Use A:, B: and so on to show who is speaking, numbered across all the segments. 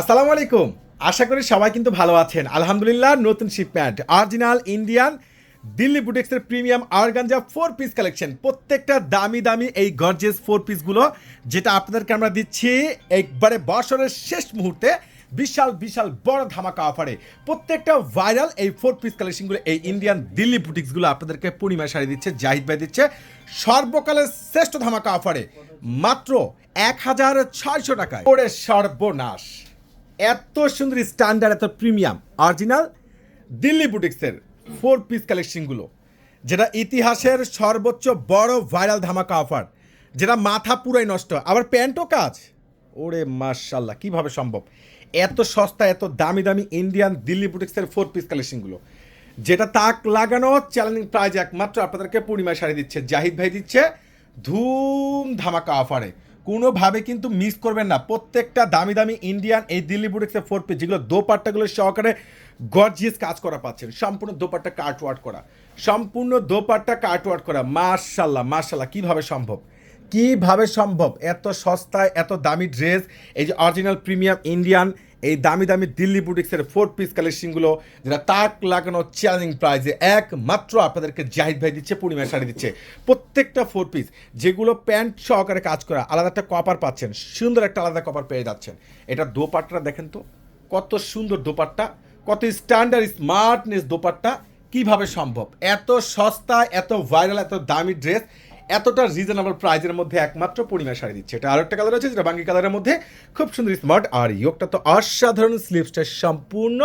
A: আসসালামু আলাইকুম। আশা করি সবাই কিন্তু ভালো আছেন। আলহামদুলিল্লাহ, নতুন শিপমেন্ট অরিজিনাল ইন্ডিয়ান দিল্লি বুটিক্সের premium organza four piece collection প্রত্যেকটা দামি দামি এই গর্জেস ফোর পিসগুলো যেটা আপনাদেরকে আমরা দিচ্ছি একবারে বছরের শেষ মুহূর্তে বিশাল বিশাল বড় ধামাকা অফারে প্রত্যেকটা ভাইরাল এই ফোর পিস কালেকশনগুলো এই ইন্ডিয়ান দিল্লি বুটিক্সগুলো আপনাদেরকে পূর্ণিমা শাড়ি দিচ্ছে, জাহিদ ভাই দিচ্ছে। সর্বকালের শ্রেষ্ঠ ধামাকা অফারে মাত্র এক হাজার ছয়শো টাকায়। ওরে সর্বনাশ। এত সুন্দর স্ট্যান্ডার্ড এত প্রিমিয়াম অরিজিনাল দিল্লি বুটিক্সের ফোর পিস কালেকশনগুলো যেটা ইতিহাসের সর্বোচ্চ বড় ভাইরাল ধামাকা অফার যেটা মাথা পুরাই নষ্ট। আবার প্যান্টও কাজ। ওরে মার্শাল্লাহ কীভাবে সম্ভব? এত সস্তা, এত দামি দামি ইন্ডিয়ান দিল্লি বুটিক্সের ফোর পিস কালেকশনগুলো যেটা তাক লাগানো চ্যালেঞ্জিং প্রাইজ একমাত্র আপনাদেরকে পূর্ণিমা শাড়ি দিচ্ছে। জাহিদ ভাই দিচ্ছে ধুম ধামাকা অফারে কোনোভাবে কিন্তু মিস করবেন না। প্রত্যেকটা দামি দামি ইন্ডিয়ান এই দিল্লি বুটিক্সের ফোর পিস যেগুলো দোপাট্টাগুলো সহকারে গর্জিয়াস কাজ করা পাচ্ছেন। সম্পূর্ণ দোপাট্টা কার্ট ওয়ার্ক করা। সম্পূর্ণ দোপাট্টা কার্ট ওয়ার্ক করা। মার্শাল্লাহ মার্শাল্লাহ কীভাবে সম্ভব? কীভাবে সম্ভব? এত সস্তায়, এত দামি ড্রেস এই যে অরিজিনাল প্রিমিয়াম ইন্ডিয়ান এই দামি দামি দিল্লি বুটিক্সের ফোর পিস কালেকশনগুলো যেটা তাক লাগানো চ্যালেঞ্জিং প্রাইজে একমাত্র আপনাদেরকে জাহিদ ভাই দিচ্ছে, পূর্ণিমা শাড়ি দিচ্ছে। প্রত্যেকটা ফোর পিস যেগুলো প্যান্ট সহকারে কাজ করা, আলাদা একটা কপার পাচ্ছেন, সুন্দর একটা আলাদা কপার পেয়ে যাচ্ছেন। এটা দোপাট্টা দেখেন তো, কত সুন্দর দোপাট্টা, কত স্ট্যান্ডার্ড স্মার্টনেস দোপাট্টা, কীভাবে সম্ভব? এত সস্তা এত ভাইরাল এত দামি ড্রেস এতটা রিজনেবল প্রাইজের মধ্যে একমাত্র পূর্ণিমা শাড়ি দিচ্ছে। এটা আরেকটা কালার আছে যেটা বাঙ্গি কালারের মধ্যে খুব সুন্দর স্মার্ট আর ইয়োগটা তো অসাধারণ স্লিপসটা সম্পূর্ণ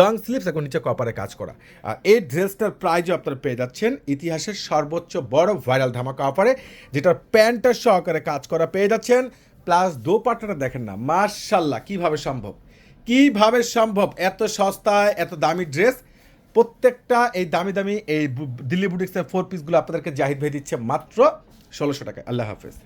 A: লং স্লিপস এখন নিচে কপারে কাজ করা। আর এই ড্রেসটার প্রাইজও আপনারা পেয়ে যাচ্ছেন ইতিহাসের সর্বোচ্চ বড় ভাইরাল ধামাকা অফারে যেটার প্যান্টটা সহকারে কাজ করা পেয়ে যাচ্ছেন। প্লাস দোপাট্টাটা দেখেন না মার্শাল্লাহ কীভাবে সম্ভব? কীভাবে সম্ভব? এত সস্তায়, এত দামি ড্রেস প্রত্যেকটা এই দামি দামি এই দিল্লি বুটিক্সের ফোর পিসগুলো আপনাদেরকে জাহিদ ভাই দিচ্ছে মাত্র ষোলোশো টাকা আল্লাহ হাফেজ।